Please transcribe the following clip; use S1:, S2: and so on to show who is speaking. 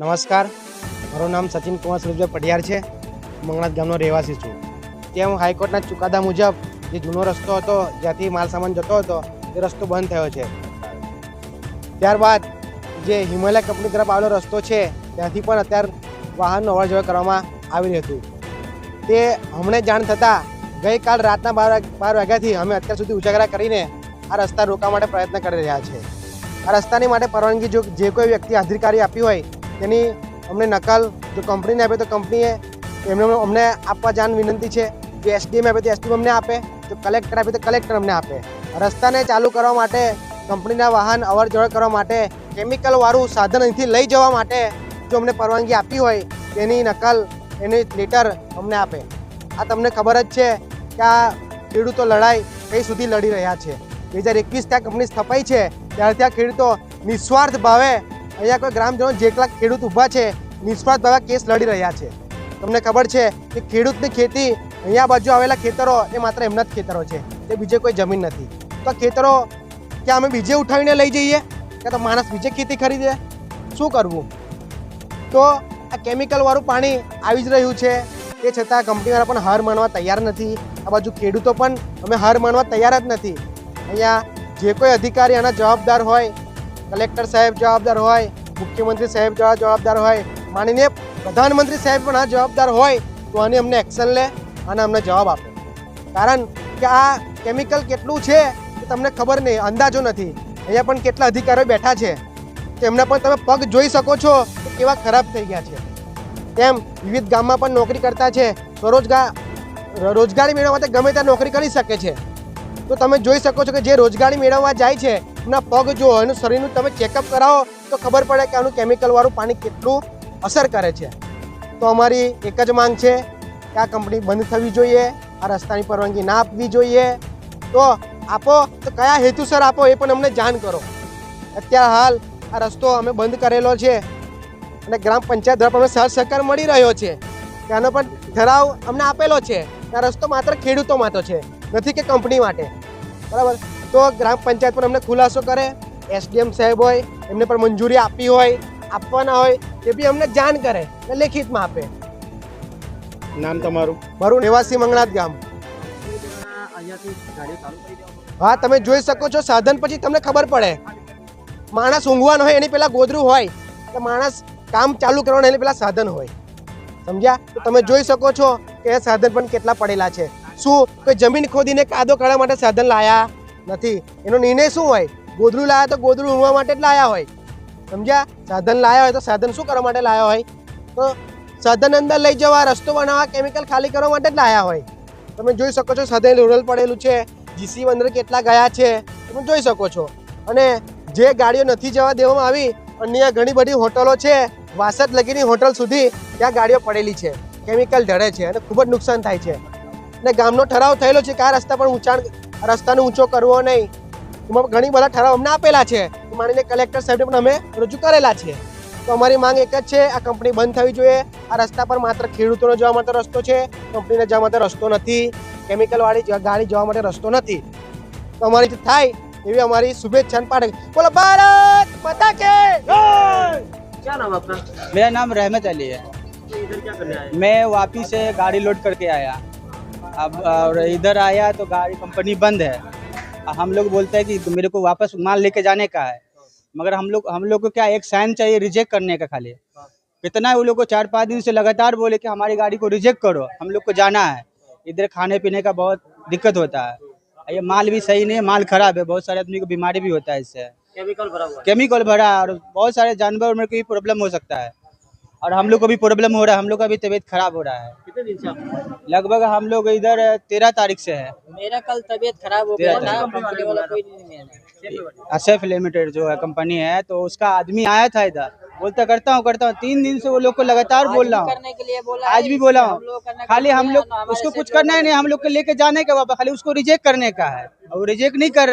S1: નમસ્કાર. મારું નામ સચિન કુમાર સુરજભાઈ પઢિયાર છે. મંગળાત ગામનો રહેવાસી છું. ત્યાં હું હાઈકોર્ટના ચુકાદા મુજબ જે જૂનો રસ્તો હતો, જ્યાંથી માલ સામાન જતો હતો તે રસ્તો બંધ થયો છે. ત્યારબાદ જે હિમાલય કંપની તરફ આવેલો રસ્તો છે, ત્યાંથી પણ અત્યારે વાહનનો અવર જવર કરવામાં આવી રહ્યું હતું. તે હમણાં જાણ થતાં ગઈકાલ રાતના બાર બાર વાગ્યાથી અમે અત્યાર સુધી ઉજાગરા કરીને આ રસ્તા રોકવા માટે પ્રયત્ન કરી રહ્યા છે. આ રસ્તાની માટે પરવાનગી જો, જે કોઈ વ્યક્તિ અધિકારી આપી હોય તેની અમને નકલ, જો કંપનીને આપે તો કંપનીએ એમને અમને આપવા જાણ વિનંતી છે. જો એસડીએમ આપે તો એસડીએમ અમને આપે. જો કલેક્ટર આપે તો કલેક્ટર અમને આપે. રસ્તાને ચાલુ કરવા માટે કંપનીના વાહન અવર જવર કરવા માટે કેમિકલવાળું સાધન અહીંથી લઈ જવા માટે જો અમને પરવાનગી આપી હોય, તેની નકલ, એની લેટર અમને આપે. આ તમને ખબર જ છે કે આ ખેડૂતો લડાઈ કઈ સુધી લડી રહ્યા છે. બે હજાર એકવીસ ત્યાં કંપની સ્થપાઈ છે. ત્યારે ત્યાં ખેડૂતો નિસ્વાર્થ ભાવે અહીંયા કોઈ ગ્રામજનો જેટલા ખેડૂત ઊભા છે, નિષ્ફળ દ્વારા કેસ લડી રહ્યા છે. તમને ખબર છે કે ખેડૂતની ખેતી અહીંયા બાજુ આવેલા ખેતરો એ માત્ર એમના જ ખેતરો છે તે બીજે કોઈ જમીન નથી. તો ખેતરો ક્યાં અમે બીજે ઉઠાવીને લઈ જઈએ? કે તો માણસ બીજે ખેતી ખરીદે? શું કરવું? તો આ કેમિકલવાળું પાણી આવી જ રહ્યું છે. તે છતાં કંપનીવાળા પણ હાર માનવા તૈયાર નથી. આ બાજુ ખેડૂતો પણ અમે હાર માનવા તૈયાર જ નથી. અહીંયા જે કોઈ અધિકારી આના જવાબદાર હોય કલેક્ટર સાહેબ જવાબદાર હોય, મુખ્યમંત્રી સાહેબ જવા- જવાબદાર હોય માનીને પ્રધાનમંત્રી સાહેબ પણ આ જવાબદાર હોય, તો આની અમને એક્શન લે અને અમને જવાબ આપે. કારણ કે આ કેમિકલ કેટલું છે એ તમને ખબર નહીં, અંદાજો નથી. અહીંયા પણ કેટલા અધિકારીઓ બેઠા છે તેમના પણ તમે પગ જોઈ શકો છો કે કેવા ખરાબ થઈ ગયા છે. તેમ વિવિધ ગામમાં પણ નોકરી કરતા છે. સ્વરોજગાર, રોજગારી મેળવવા માટે ગમે ત્યાં નોકરી કરી શકે છે. તો તમે જોઈ શકો છો કે જે રોજગારી મેળવવા જાય છે એમના પગ જુઓ, એનું શરીરનું તમે ચેકઅપ કરાવો તો ખબર પડે કે આનું કેમિકલવાળું પાણી કેટલું અસર કરે છે. તો અમારી એક જ માંગ છે કે આ કંપની બંધ થવી જોઈએ, આ રસ્તાની પરવાનગી ના આપવી જોઈએ. તો આપો, તો કયા હેતુસર આપો એ પણ અમને જાણ કરો. અત્યારે હાલ આ રસ્તો અમે બંધ કરેલો છે અને ગ્રામ પંચાયત દ્વારા પણ સહ સહકાર મળી રહ્યો છે. ત્યાંનો પણ ઠરાવ અમને આપેલો છે. આ રસ્તો માત્ર ખેડૂતો માટે છે, નથી કે કંપની માટે. બરાબર? તો ગ્રામ પંચાયત પણ અમને ખુલાસો કરે એસડીએમ સાહેબ હોય એમને પણ મંજૂરી આપી હોય આપવાના હોય તે બી અમને જાણ કરે અને લેખિતમાં આપે.
S2: નામ તમારું?
S1: મારું નિવાસી મંગળાત ગામ. હા તમે જોઈ શકો છો સાધન પછી તમને ખબર પડે. માણસ ઊંઘવાનો હોય એની પેલા ગોદરું હોય તો માણસ કામ ચાલુ કરવાનું એની પેલા સાધન હોય. સમજ્યા? તો તમે જોઈ શકો છો કે સાધન પણ કેટલા પડેલા છે. શું? કોઈ જમીન ખોદીને કાદો કાઢવા માટે સાધન લાયા? નથી. એનો નિર્ણય શું હોય? ગોદડું લાયા તો ગોદડું ઊંઘવા માટે જ લાયા હોય. સમજ્યા? સાધન લાયા હોય તો સાધન શું કરવા માટે લાયા હોય? તો સાધન અંદર લઈ જવા, રસ્તો બનાવવા કેમિકલ ખાલી કરવા માટે જ લાયા હોય. તમે જોઈ શકો છો સાધન રૂરલ પડેલું છે. જીસી અંદર કેટલા ગયા છે? તમે જોઈ શકો છો. અને જે ગાડીઓ નથી જવા દેવામાં આવી, અન્ય ઘણી બધી હોટલો છે. વાસદ લગીની હોટલ સુધી ત્યાં ગાડીઓ પડેલી છે. કેમિકલ ઢળે છે અને ખૂબ જ નુકસાન થાય છે. અને ગામનો ઠરાવ થયેલો છે કે રસ્તા પણ ઊંચાણ રસ્તાને ઊંચો કરવો નહીં એમાં ઘણી બધા ઠરાવ અમને આપેલા છે માનીને કલેક્ટર સાહેબને પણ અમે રજૂ કરેલા છે તો અમારી માંગ એક જ છે આ કંપની બંધ થવી જોઈએ આ રસ્તા પર માત્ર ખેડૂતોનો જવા માટે રસ્તો છે કંપનીને જવા માટે રસ્તો નથી કેમિકલવાળી જ- ગાડી જવા માટે રસ્તો નથી તો અમારી થાય એવી અમારી શુભેચ્છા અને પાઠક બોલો ભારત માતા કે
S3: क्या नाम आपका
S4: मेरा नाम रहमत अली है
S3: इधर क्या करने आए
S4: मैं वापी से गाड़ी लोड करके आया अब और इधर आया तो गाड़ी कंपनी बंद है। हम लोग बोलते हैं कि मेरे को वापस माल लेके जाने का है। मगर हम लोग हम लोग को क्या एक साइन चाहिए रिजेक्ट करने का खाली? कितना है वो लोग को चार पाँच दिन से लगातार बोले कि हमारी गाड़ी को रिजेक्ट करो हम लोग को जाना है। इधर खाने पीने का बहुत दिक्कत होता है। ये माल भी सही नहीं है माल खराब है बहुत सारे आदमी को बीमारी भी होता है इससे।
S3: केमिकल भरा हुआ
S4: केमिकल भरा और बहुत सारे जानवर में भी प्रॉब्लम हो सकता है। और हम लोग को भी प्रॉब्लम हो रहा है हम लोग का भी तबीयत खराब हो रहा है।
S3: कितने दिन से
S4: लगभग हम लोग इधर तेरह तारीख से है।
S5: मेरा कल तबीयत खराब हो गया था
S4: तारीख।
S5: कंपनी वाला कोई नहीं
S4: असफ लिमिटेड जो है कंपनी है तो उसका आदमी आया था इधर। बोलता करता हूँ करता हूँ। तीन दिन से वो लोग को लगातार बोल रहा हूँ।
S5: करने के लिए बोला
S4: आज भी बोला हूँ। खाली हम लोग उसको कुछ करना है नहीं हम लोग को लेके जाने का वापस खाली उसको रिजेक्ट करने का है। और रिजेक्ट नहीं कर रहा।